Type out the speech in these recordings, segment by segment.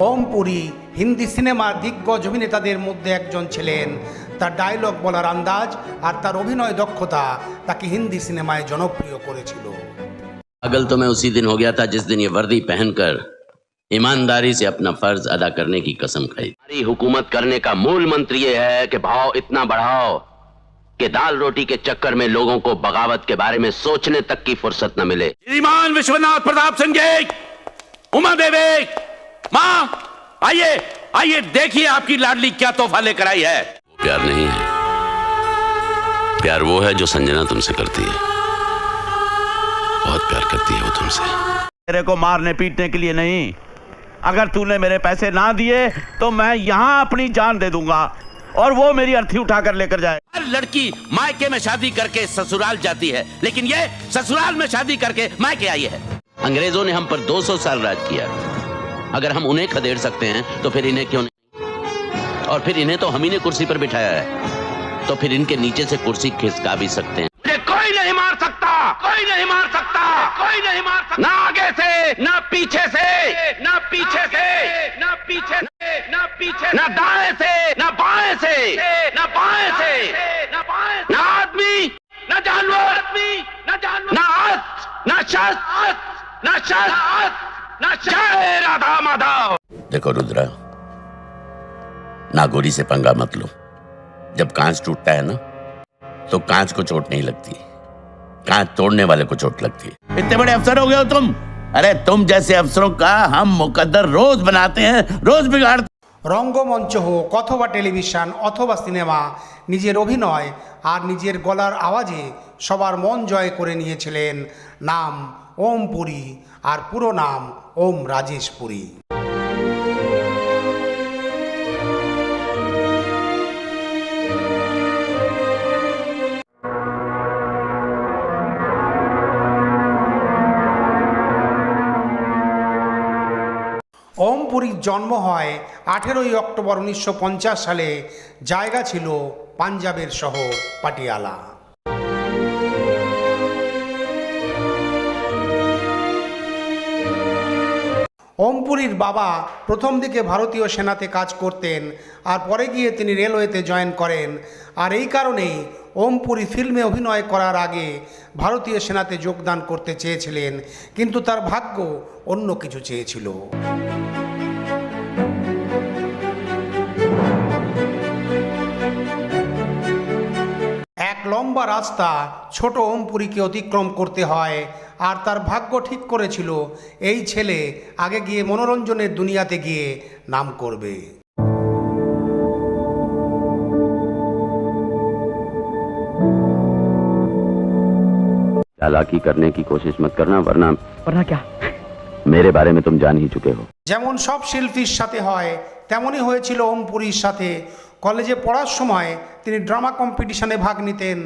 ওম পুরী হিন্দি সিনেমার দিগ্গজ অভিনেতাদের মধ্যে একজন ছিলেন তার ডায়লগ বলার আন্দাজ আর তার অভিনয় দক্ষতা তাকে হিন্দি সিনেমায় জনপ্রিয় করেছিল पागल तो मैं उसी दिन हो गया था जिस दिन ये वर्दी पहनकर ईमानदारी से अपना फर्ज अदा करने की कसम खाई हमारी हुकूमत करने का मूल मंत्र ये है कि भाव इतना बढ़ाओ कि दाल रोटी के चक्कर में लोगों को बगावत के बारे में सोचने तक की फुर्सत न मिले श्रीमान विश्वनाथ प्रताप सिंह जी उमा देवी माँ आइए आइए देखिए आपकी लाडली क्या तोहफा लेकर आई है। प्यार नहीं है। प्यार वो है जो संजना तुमसे करती है। बहुत प्यार करती है वो तुमसे। मेरे को मारने पीटने के लिए नहीं। अगर तूने मेरे पैसे ना दिए तो मैं यहाँ अपनी जान दे दूँगा और वो मेरी अर्थी उठाकर लेकर जाए। हर लड़की मायके में शादी करके ससुराल जाती है लेकिन ये ससुराल में शादी करके मायके आई है। अंग्रेज़ों ने हम पर 200 साल राज किया। अगर हम उन्हें खदेड़ सकते हैं तो फिर इन्हें क्यों नहीं? और फिर इन्हें तो हम ही ने कुर्सी पर बिठाया है। तो फिर इनके नीचे से कुर्सी खिसका भी सकते हैं। कोई नहीं मार सकता! कोई नहीं मार सकता! कोई नहीं मार सकता! ना आगे से ना पीछे से ना पीछे से ना पीछे से ना पीछे ना दाएँ से ना बाएँ से ना बाएँ से ना बाएँ ना आदमी ना जानवर आदमी ना जानवर। ना अर्थ ना शस्त्र ना शस्त्र। ना जय राधा माधव देखो रुद्रा नागोरी से पंगा मत लो जब कांच टूटता है ना तो कांच को चोट नहीं लगती कांच तोड़ने वाले को चोट लगती है इतने बड़े अफसर हो गए हो तुम अरे तुम जैसे अफसरों का हम मुकद्दर रोज बनाते हैं रोज बिगाड़ते রঙ্গমঞ্চ হোক অথবা টেলিভিশন অথবা সিনেমা নিজের অভিনয় আর নিজের গলার আওয়াজে সবার মন জয় করে নিয়েছিলেন নাম ওম পুরী আর পুরো নাম ওম রাজেশ পুরী ওম পুরীর জন্ম হয় আঠেরোই অক্টোবর উনিশশো পঞ্চাশ সালে, জায়গা ছিল পাঞ্জাবের শহর পাটিয়ালা। ওমপুরীর বাবা প্রথম দিকে ভারতীয় সেনাতে কাজ করতেন আর পরে গিয়ে তিনি রেলওয়েতে জয়েন করেন। আর এই কারণেই ওমপুরী ফিল্মে অভিনয় করার আগে ভারতীয় সেনাতে যোগদান করতে চেয়েছিলেন, কিন্তু তার ভাগ্য অন্য কিছু চেয়েছিল। লম্বা রাস্তা ছোট ওমপুরীকে অতিক্রম করতে হয় আর তার ভাগ্য ঠিক করেছিল এই ছেলে আগে গিয়ে মনোরঞ্জনের দুনিয়াতে গিয়ে নাম করবে चालाकी करने की कोशिश मत करना वरना वरना क्या मेरे बारे में तुम जान ही चुके हो যেমন সব শিল্পীর সাথে হয় তেমনই হয়েছিল ওম পুরীর সাথে। কলেজে পড়ার সময় তিনি ড্রামা কম্পিটিশনে ভাগ নিতেন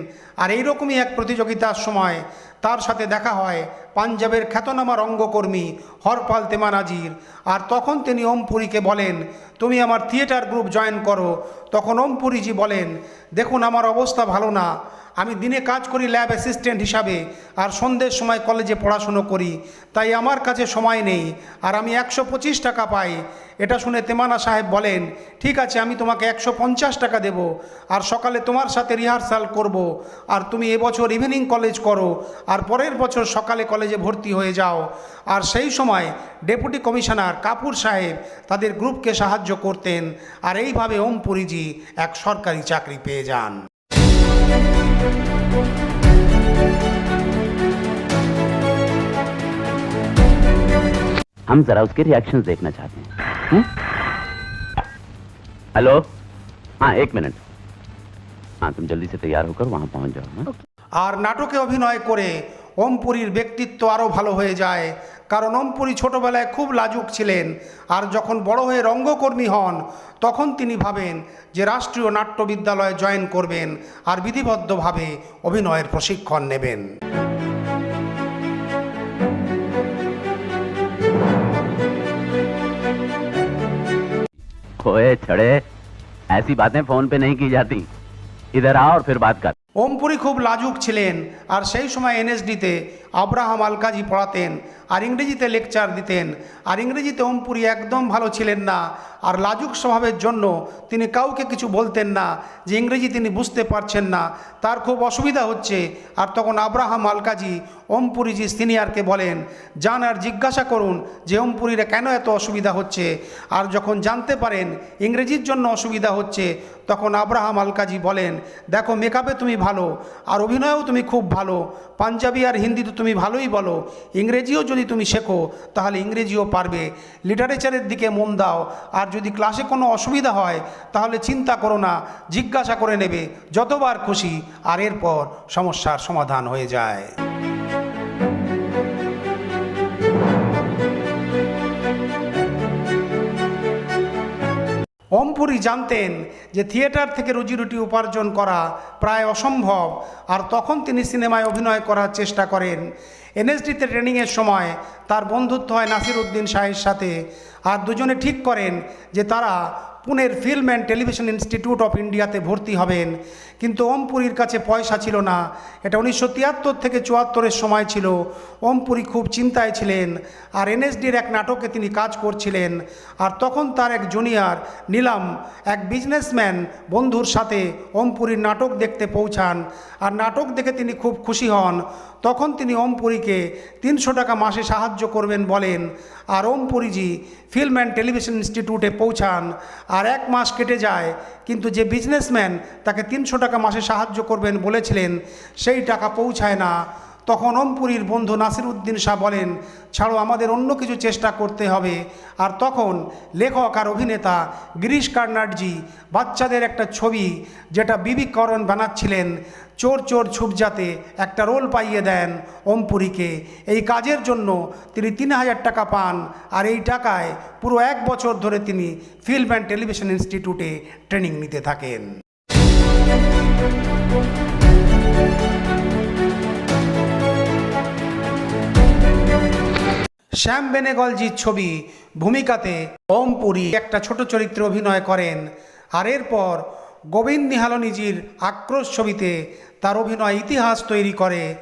আর এইরকমই এক প্রতিযোগিতার সময় তার সাথে দেখা হয় পাঞ্জাবের খ্যাতনামা রঙ্গকর্মী হরপাল তেমানাজির। আর তখন তিনি ওমপুরীকে বলেন, তুমি আমার থিয়েটার গ্রুপ জয়েন করো। তখন ওমপুরীজি বলেন, দেখুন, আমার অবস্থা ভালো না। আমি দিনে কাজ করি ল্যাব অ্যাসিস্ট্যান্ট হিসাবে, আর সন্ধ্যের সময় কলেজে পড়াশুনো করি। তাই আমার কাছে সময় নেই, আর আমি একশো পঁচিশ টাকা পাই। এটা শুনে তেমানা সাহেব বলেন, ঠিক আছে, আমি তোমাকে একশো পঞ্চাশ টাকা দেব, আর সকালে তোমার সাথে রিহার্সাল করব, আর তুমি এবছর ইভিনিং কলেজ করো, আর পরের বছর সকালে কলেজে ভর্তি হয়ে যাও। আর সেই সময় ডেপুটি কমিশনার কাপুর সাহেব তাদের গ্রুপকে সাহায্য করতেন, আর এইভাবে ওম পুরীজি এক সরকারি চাকরি পেয়ে যান। हम जरा उसके रिएक्शन देखना चाहते हैं हम्म? हेलो हाँ एक मिनट हाँ तुम जल्दी से तैयार होकर वहां पहुंच जाओ हाँ? আর নাটকে অভিনয় করে ওমপুরীর ব্যক্তিত্ব আরও ভালো হয়ে যায় কারণ ওমপুরী ছোটবেলায় খুব লাজুক ছিলেন আর যখন বড় হয়ে রঙ্গকর্মী হন তখন তিনি ভাবেন যে রাষ্ট্রীয় নাট্য বিদ্যালয়ে জয়েন করবেন আর বিধিবদ্ধভাবে অভিনয়ের প্রশিক্ষণ নেবেন ओए छड़े ऐसी बातें फोन पे नहीं की जाती इधर आओ और फिर बात कर ওমপুরী খুব লাজুক ছিলেন আর সেই সময় এনএসডিতে আব্রাহাম আলকাজি পড়াতেন, আর ইংরেজিতে লেকচার দিতেন, আর ইংরেজিতে ওমপুরি একদম ভালো ছিলেন না, আর লাজুক স্বভাবের জন্য তিনি কাউকে কিছু বলতেন না যে ইংরেজি তিনি বুঝতে পারছেন না। তার খুব অসুবিধা হচ্ছে, আর তখন আব্রাহাম আলকাজি ওমপুরিজি সিনিয়রকে বলেন, যান আর জিজ্ঞাসা করুন যে ওমপুরীরা কেন এত অসুবিধা হচ্ছে? আর যখন জানতে পারেন ইংরেজির জন্য অসুবিধা হচ্ছে, তখন আব্রাহাম আলকাজি বলেন, দেখো মেকআপে তুমি ভালো, আর অভিনয়েও তুমি খুব ভালো, পাঞ্জাবি আর হিন্দি তো তুমি ভালোই বলো, ইংরেজিও যদি তুমি শেখো, তাহলে ইংরেজিও পারবে। লিটারেচারের দিকে মন দাও, আর যদি ক্লাসে কোনো অসুবিধা হয়, তাহলে চিন্তা করো না, জিজ্ঞাসা করে নেবে, যতবার খুশি, আর এরপর সমস্যার সমাধান হয়ে যায়। ওমপুরি জানতেন যে থিয়েটার থেকে রুজিরুটি উপার্জন করা প্রায় অসম্ভব, আর তখন তিনি সিনেমায় অভিনয় করার চেষ্টা করেন। এনএসডিতে ট্রেনিংয়ের সময় তার বন্ধুত্ব হয় নাসির উদ্দিন শাহের সাথে, আর দুজনে ঠিক করেন যে তারা পুনের film and television institute of ইন্ডিয়াতে ভর্তি হবেন। কিন্তু ওমপুরীর কাছে পয়সা ছিল না। এটা উনিশশো তিয়াত্তর থেকে চুয়াত্তরের সময় ছিল। ওমপুরী খুব চিন্তায় ছিলেন। আর এনএসডির এক নাটকে তিনি কাজ করছিলেন। আর তখন তার এক জুনিয়র, নিলাম, এক বিজনেসম্যান বন্ধুর সাথে ওমপুরীর নাটক দেখতে পৌঁছান। আর নাটক দেখে তিনি খুব খুশি হন। তখন তিনি ওমপুরীকে তিনশো টাকা মাসে সাহায্য করবেন বলেন। আর ওমপুরীজি ফিল্ম অ্যান্ড টেলিভিশন ইনস্টিটিউটে পৌঁছান। আর এক মাস কেটে যায়, কিন্তু যে বিজনেসম্যান তাকে তিনশো টাকা মাসে সাহায্য করবেন বলেছিলেন, সেই টাকা পৌঁছায় না। তখন ওমপুরীর বন্ধু নাসির উদ্দিন শাহ বলেন, ছাড়ো, আমাদের অন্য কিছু চেষ্টা করতে হবে। আর তখন লেখক আর অভিনেতা গিরিশ কার্নাডজি বাচ্চাদের একটা ছবি যেটা বিবিকরণ বানাচ্ছিলেন, চোর চোর ছুটজাতে একটা রোল পাইয়ে দেন ওমপুরীকে এই কাজের জন্য তিনি তিন হাজার টাকা পান আর এই টাকায় পুরো এক বছর ধরে তিনি ফিল্ম অ্যান্ড টেলিভিশন ইনস্টিটিউটে ট্রেনিং নিতে থাকেন। শ্যাম বেনেগলজির ছবি ভূমিকাতে ওম পুরী একটা ছোট চরিত্রে অভিনয় করেন আর এরপর গোবিন্দ নিহালনিজির আক্রোশ ছবিতে তার অভিনয় ইতিহাস তৈরি করে।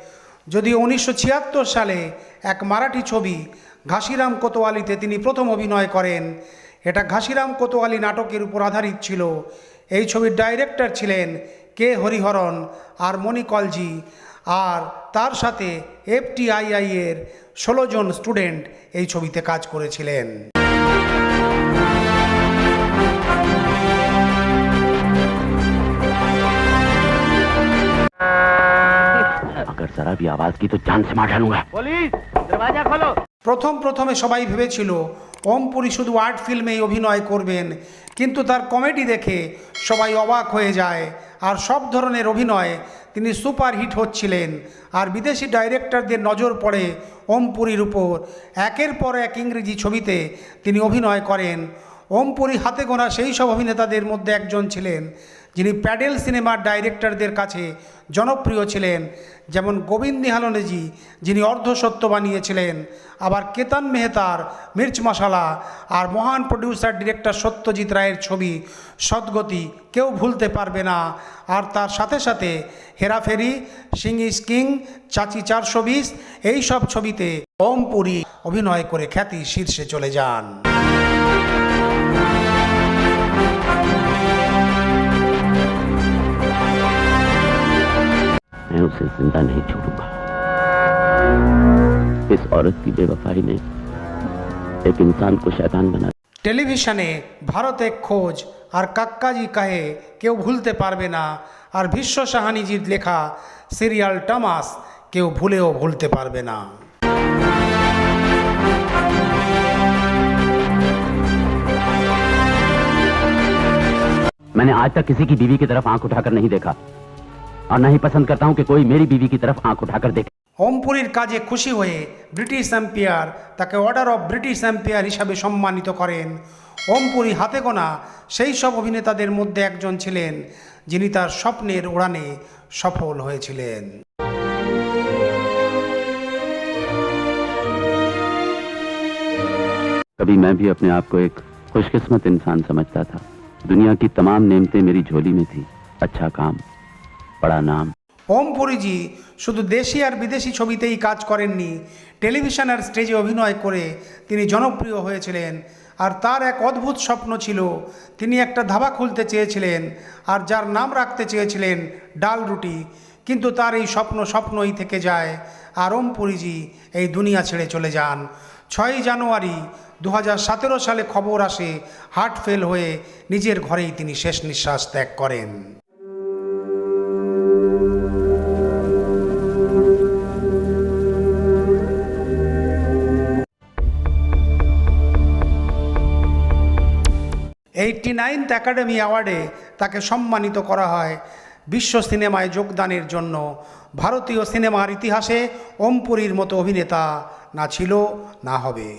যদিও উনিশশো ছিয়াত্তর সালে এক মারাঠি ছবি ঘাসিরাম কোতোয়ালিতে তিনি প্রথম অভিনয় করেন। এটা ঘাসিরাম কোতোয়ালি নাটকের উপর আধারিত ছিল। এই ছবির ডাইরেক্টর ছিলেন কে হরিহরন আর মণিকলজি। আর তার সাথে এফটিআইআই এর ষোলো জন স্টুডেন্ট এই ছবিতে কাজ করেছিলেন अगर जरा भी आवाज की तो जान से मार डालूंगा প্রথম প্রথমে সবাই ভেবেছিল ওম পুরী শুধু আর্ট ফিল্মেই অভিনয় করবেন কিন্তু তার কমেডি দেখে সবাই অবাক হয়ে যায় আর সব ধরনের অভিনয় তিনি সুপারহিট হচ্ছিলেন। আর বিদেশি ডাইরেক্টরদের নজর পড়ে ওম পুরীর উপর। একের পর এক ইংরেজি ছবিতে তিনি অভিনয় করেন। ওম পুরী হাতে গোনা সেই সব অভিনেতাদের মধ্যে একজন ছিলেন, যিনি প্যাডেল সিনেমার ডাইরেক্টরদের কাছে জনপ্রিয় ছিলেন, যেমন গোবিন্দ নিহালনেজি, যিনি অর্ধসত্য বানিয়েছিলেন, আবার কেতন মেহতার, মির্চ মশালা, আর মহান প্রডিউসার ডিরেক্টর সত্যজিৎ রায়ের ছবি সদ্গতি কেউ ভুলতে পারবে না। আর তার সাথে সাথে হেরাফেরি সিং ইস কিং চাচি চারশো বিশ এইসব ছবিতে ওম পুরী অভিনয় করে খ্যাতি শীর্ষে চলে যান। मैं उसे जिंदा नहीं छोड़ूंगा इस औरत की बेवफाई ने एक इंसान को शैतान बना টেলিভিশনে ভারতে খোঁজ আর কাক্কাজি কাহে কেউ ভুলতে পারবে না আর ভীষ্ম সাহানিজির লেখা সিরিয়াল টমাস কেউ ভুলেও ভুলতে পারবে না मैंने आज तक किसी की बीवी की तरफ आंख उठाकर नहीं देखा और न ही पसंद करता हूं कि कोई मेरी बीवी की तरफ आंख उठाकर देखे ওমপুরীর কাজে খুশি হয়ে ব্রিটিশ এম্পায়ার তাকে অর্ডার অফ ব্রিটিশ এম্পায়ার হিসাবে সম্মানিত করেন ওমপুরী হাতে গোনা সেই সব অভিনেতাদের মধ্যে একজন ছিলেন যিনি তার স্বপ্নের উড়ানে সফল হয়েছিলেন कभी मैं भी अपने आप को एक खुशकिस्मत इंसान समझता था दुनिया की तमाम नेमतें मेरी झोली में थी अच्छा काम প্রণাম ওম পুরীজি শুধু দেশি আর বিদেশি ছবিতেই কাজ করেননি, টেলিভিশন আর স্টেজে অভিনয় করে তিনি জনপ্রিয় হয়েছিলেন। আর তার এক অদ্ভুত স্বপ্ন ছিল, তিনি একটা ধাবা খুলতে চেয়েছিলেন আর যার নাম রাখতে চেয়েছিলেন ডাল রুটি। কিন্তু তার এই স্বপ্ন স্বপ্নই থেকে যায় আর ওম পুরীজি এই দুনিয়া ছেড়ে চলে যান। ছয়ই জানুয়ারি দু হাজার সতেরো সালে খবর আসে হার্ট ফেল হয়ে নিজের ঘরেই তিনি শেষ নিঃশ্বাস ত্যাগ করেন। এইটটি নাইনথ অ্যাকাডেমি অ্যাওয়ার্ডে তাকে সম্মানিত করা হয় বিশ্ব সিনেমায় যোগদানের জন্য। ভারতীয় সিনেমার ইতিহাসে ওমপুরীর মতো অভিনেতা না ছিল, না হবে।